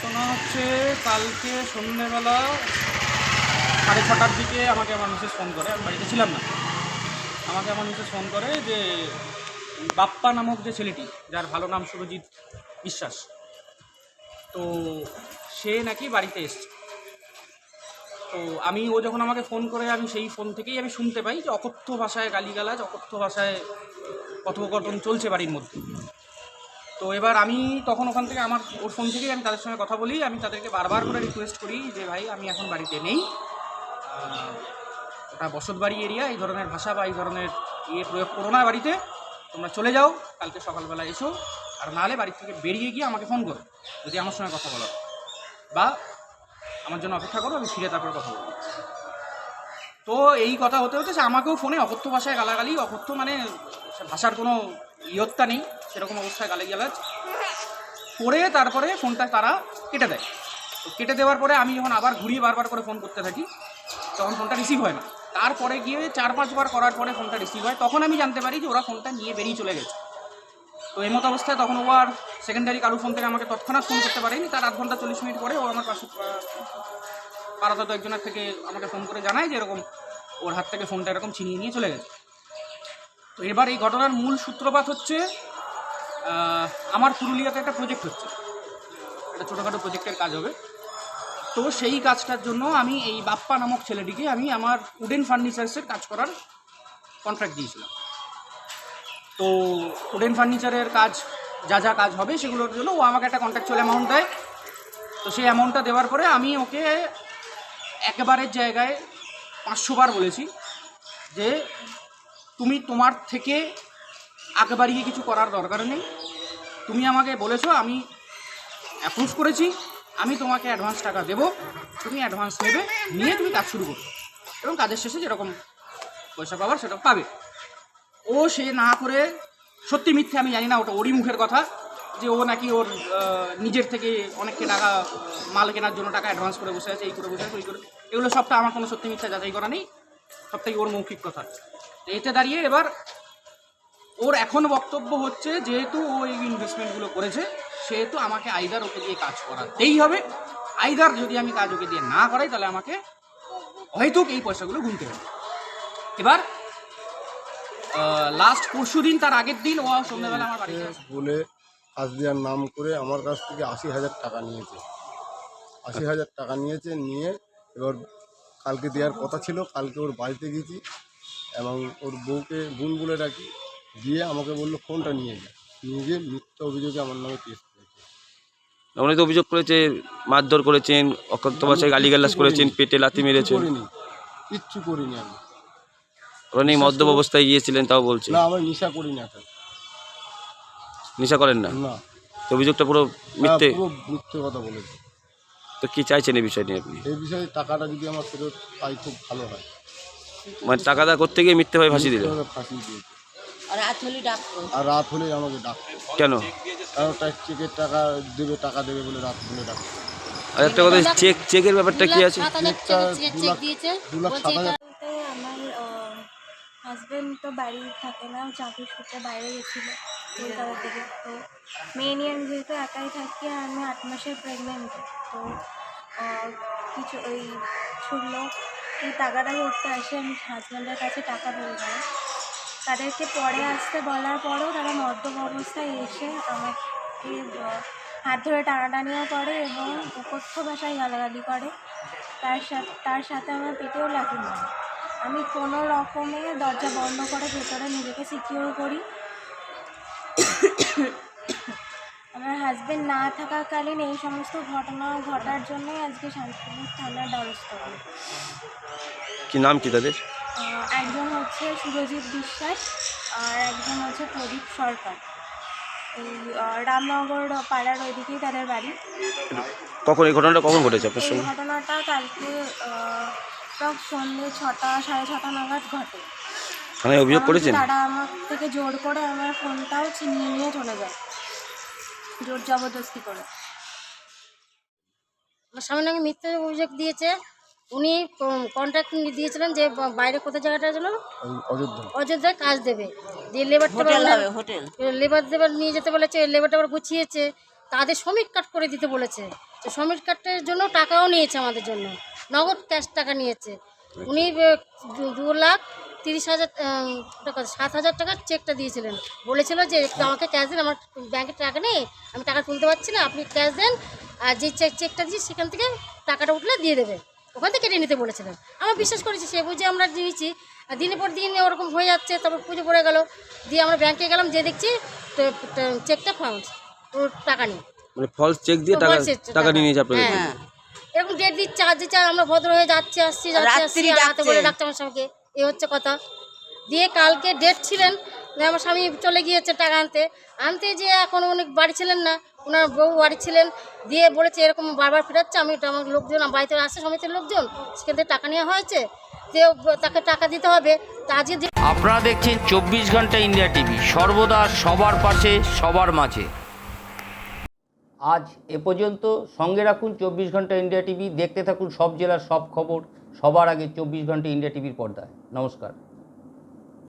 ঘটনা হচ্ছে কালকে সন্ধ্যেবেলা সাড়ে ছটার দিকে আমাকে আমার মিসেস ফোন করে। আমি বাড়িতে ছিলাম না। আমাকে আমার মিসেস ফোন করে যে বাপ্পা নামক যে ছেলেটি, যার ভালো নাম সুরজিৎ বিশ্বাস, তো সে নাকি বাড়িতে এসছে। তো আমি, ও যখন আমাকে ফোন করে, আমি সেই ফোন থেকেই আমি শুনতে পাই যে অকথ্য ভাষায় গালিগালাজ, অকথ্য ভাষায় কথোপকথন চলছে বাড়ির মধ্যে। তো এবার আমি তখন ওখান থেকে আমার ওর ফোন থেকেই আমি তাদের সঙ্গে কথা বলি। আমি তাদেরকে বারবার করে রিকোয়েস্ট করি যে, ভাই, আমি এখন বাড়িতে নেই। ওটা বসতবাড়ি এরিয়া এই ধরনের ভাষা বা এই ধরনের ইয়ে প্রয়োগ করো না বাড়িতে। তোমরা চলে যাও, কালকে সকালবেলা এসো। আর নাহলে বাড়ি থেকে বেরিয়ে গিয়ে আমাকে ফোন করো, যদি আমার সঙ্গে কথা বলো। বা আমার জন্য অপেক্ষা করো, আমি ফিরে তারপরে কথা বলব। তো এই কথা হতে হতে সে আমাকেও ফোনে অকথ্য ভাষায় গালাগালি, অকথ্য মানে ভাষার কোনো ইয়ত্তা নেই। সেরকম অবস্থায় গালি গালাজ করে তারপরে ফোনটা তারা কেটে দেয়। তো কেটে দেওয়ার পরে আমি যখন আবার ঘুরিয়ে বারবার করে ফোন করতে থাকি, তখন ফোনটা রিসিভ হয় না। তারপরে গিয়ে চার পাঁচবার করার পরে ফোনটা রিসিভ হয়। তখন আমি জানতে পারি যে ওরা ফোনটা নিয়ে বেরিয়ে চলে গেছে। তো এই অবস্থায় তখন ও আর সেকেন্ডারি কারু ফোন থেকে আমাকে তৎক্ষণাৎ ফোন করতে পারেনি। তার আধ ঘণ্টা চল্লিশ মিনিট পরে ও আমার পাশে পাড়াতত একজনের থেকে আমাকে ফোন করে জানায় যে এরকম ওর হাত থেকে ফোনটা এরকম ছিনিয়ে নিয়ে চলে গেছে। তো এবার এই ঘটনার মূল সূত্রপাত হচ্ছে আমার পুরুলিয়াতে একটা প্রজেক্ট হচ্ছে। একটা ছোটোখাটো প্রজেক্টের কাজ হবে। তো সেই কাজটার জন্য আমি এই বাপ্পা নামক ছেলেটিকে আমি আমার উডেন ফার্নিচার্সের কাজ করার কন্ট্রাক্ট দিয়েছিলাম। তো উডেন ফার্নিচারের কাজ, যা যা কাজ হবে সেগুলোর জন্য ও আমাকে একটা কন্ট্রাকচুয়াল অ্যামাউন্ট দেয়। তো সেই অ্যামাউন্টটা দেওয়ার পরে আমি ওকে একেবারের জায়গায় পাঁচশো বার বলেছি যে, তুমি তোমার থেকে আগে বাড়িয়ে কিছু করার দরকার নেই। তুমি আমাকে বলেছ, আমি অ্যাপ্রুভ করেছি। আমি তোমাকে অ্যাডভান্স টাকা দেবো। তুমি অ্যাডভান্স নেবে, নিয়ে তুমি কাজ শুরু করবে। এবং কাজের শেষে যেরকম পয়সা পাবার সেটা পাবে। ও সে না করে সত্যি মিথ্যে আমি জানি না, ওটা ওরই মুখের কথা। যে ও নাকি ওর নিজের থেকে অনেককে টাকা, মাল কেনার জন্য টাকা অ্যাডভান্স করে বসে আছে, এই করে বসে আছে, ওই করে। এগুলো সবটা আমার কোনো সত্যি মিথ্যা যাচাই করা নেই। সবটাই ওর মৌখিক কথা। এতে দাঁড়িয়ে এবার ওর এখন বক্তব্য হচ্ছে যেহেতু ও এই ইনভেস্টমেন্টগুলো করেছে, সেহেতু আমাকে আইদার ওকে দিয়ে কাজ করাতেই হবে। আইদার যদি আমি কাজ ওকে দিয়ে না করাই, তাহলে আমাকে হয়তো এই পয়সাগুলো গুনতে হবে। এবার লাস্ট পরশু দিন, তার আগের দিন ও সন্ধ্যাবেলা আমার বাড়িতে। বলে কাজ নাম করে আমার কাছ থেকে আশি হাজার টাকা নিয়েছে। আশি হাজার টাকা নিয়েছে, নিয়ে এবার কালকে দেওয়ার কথা ছিল, কালকে ওর বাড়িতে গেছি এবং ওর বউকে বোন বলে ডাকি গিয়ে আমাকে বলল ফোনটা নিয়ে যা। নিয়ে গিয়ে মিথ্যা অভিযোগে আমার নামে কেস করেছে। তো অভিযোগ করেছে মারধর করেছেন অকথ্য ভাষায় গালিগালাজ করেছেন পেটে লাথি মেরেছেন। করিনি। কিচ্ছু করিনি আমি। উনি মদ্যপ অবস্থায় গিয়েছিলেন তাও বলছে। না আমার নেশা করি না এখন। নেশা করেন না? না। তো অভিযোগটা পুরো মিথ্যে? পুরো মিথ্যে কথা বলেছে। তো কি চাইছেন এই বিষয় নিয়ে আপনি? এই বিষয়ে টাকাটা যদি আমার ফেরত পাই খুব ভালো হয়। মানে টাকা দা করতে গিয়ে মিথ্যে ভাবে ফাঁসি দিল মিথ্যে ভাবে ফাঁসি দিয়েছে। আর রাত হলে ডাকতো আর রাত হলেই আমাকে ডাকতো কেন? কারণ চেকের টাকা দেবে টাকা দেবে বলে রাত হলে ডাকতো আর একটা কথা চেক চেকের ব্যাপারটা কি আছে? দু লাখ সাত হাজার হাজব্যান্ড তো বাড়ি থাকে না চাকরি সূত্রে বাইরে গেছিল কলকাতা থেকে। তো মেয়ে নিয়ে আমি যেহেতু একাই থাকি আর আমি আট মাসের প্রেগনেন্ট তো আহ, কিছু ওই শুনলো এই টাকাটা করতে আসে আমি হাজব্যান্ডের কাছে টাকা বলব তাদেরকে পরে আসতে বলার পরেও তারা মদ্যপ অবস্থায় এসে আমাকে হাত ধরে টানাটানিও করে এবং উপস্থ ভাষায় গালাগালি করে। তার সাথে তার সাথে আমার পেটেও লাগে না। আমি কোনো রকমে দরজা বন্ধ করে ভেতরে নিজেকে সিকিউর করি। আমার হাজবেন্ড না থাকাকালীন এই সমস্ত ঘটনা ঘটার জন্যই আজকে শান্তিপুর থানার দ্বারস্থ কি নাম কি তাদের? একজন হচ্ছে সুরজিৎ বিশ্বাস আর একজন হচ্ছে প্রদীপ সরকার। এই রামনগর পাড়ার ওইদিকেই তাদের বাড়ি। কখন এই ঘটনাটা কখন ঘটেছে আপনার এই সঙ্গে? ঘটনাটা কালকে প্রায় সন্ধ্যে ছটা সাড়ে ছটা নাগাদ ঘটে। থানায় অভিযোগ এমনকি করেছেন? তারা আমার থেকে জোর করে আমার ফোনটাও ছিনিয়ে নিয়ে চলে যায়। জোর জবরদস্তি করে। আমার সামনে নাকি মিথ্যে অভিযোগ দিয়েছে। উনি কন্ট্রাক্ট দিয়েছিলেন যে বাইরে কোথায় জায়গাটা যেন অযোধ্যায় কাজ দেবে। দিয়ে লেবারটা হোটেল লেবার দেবার নিয়ে যেতে বলেছে লেবারটা আবার গুছিয়েছে। তাদের শ্রমিক কার্ড করে দিতে বলেছে। তো শ্রমিক কার্ডের জন্য টাকাও নিয়েছে আমাদের জন্য। নগদ ক্যাশ টাকা নিয়েছে। উনি দু- লাখ তিরিশ হাজার টাকা সাত হাজার টাকার চেকটা দিয়েছিলেন। বলেছিল যে একটু আমাকে ক্যাশ দিন আমার ব্যাংকে টাকা নেই আমি টাকা তুলতে পারছি না আপনি ক্যাশ দেন আর যে চেক চেকটা দিয়েছি সেখান থেকে টাকাটা উঠলে দিয়ে দেবে। ওখান থেকে কেটে নিতে বলেছিলেন। আমরা বিশ্বাস করেছি সে বুঝে আমরা দিয়েছি আর দিনের পর দিন ওরকম হয়ে যাচ্ছে তারপর পুজো পড়ে গেল। দিয়ে আমরা ব্যাংকে গেলাম যে দেখছি চেকটা ফাউন্ড ওর টাকা নেই। মানে ফলস চেক দিয়ে টাকা টাকা নিয়ে নিয়েছে আপনাদের হ্যাঁ। এরকম ডেট দিচ্ছে আজ দিচ্ছে আমরা ভদ্র হয়ে যাচ্ছি আসছি যাচ্ছি আসছি আর হাতে বলে আমার স্বামীকে এই হচ্ছে কথা। দিয়ে কালকে ডেট ছিলেন আমার স্বামী চলে গিয়েছে টাকা আনতে আনতে যে এখন অনেক বাড়ি ছিলেন না ওনার বউ বাড়ি ছিলেন দিয়ে বলেছে এরকম বারবার ফেরাচ্ছে আমি আমার লোকজন বাড়িতে আসছে সমিতির লোকজন সেখান থেকে টাকা নেওয়া হয়েছে যে তাকে টাকা দিতে হবে তা আজকে যে আপনারা দেখছেন চব্বিশ ঘণ্টা ইন্ডিয়া টিভি সর্বদা সবার পাশে সবার মাঝে। আজ এ পর্যন্ত সঙ্গে রাখুন চব্বিশ ঘণ্টা ইন্ডিয়া টিভি দেখতে থাকুন সব জেলার সব খবর সবার আগে চব্বিশ ঘণ্টা ইন্ডিয়া টিভির পর্দায়। নমস্কার।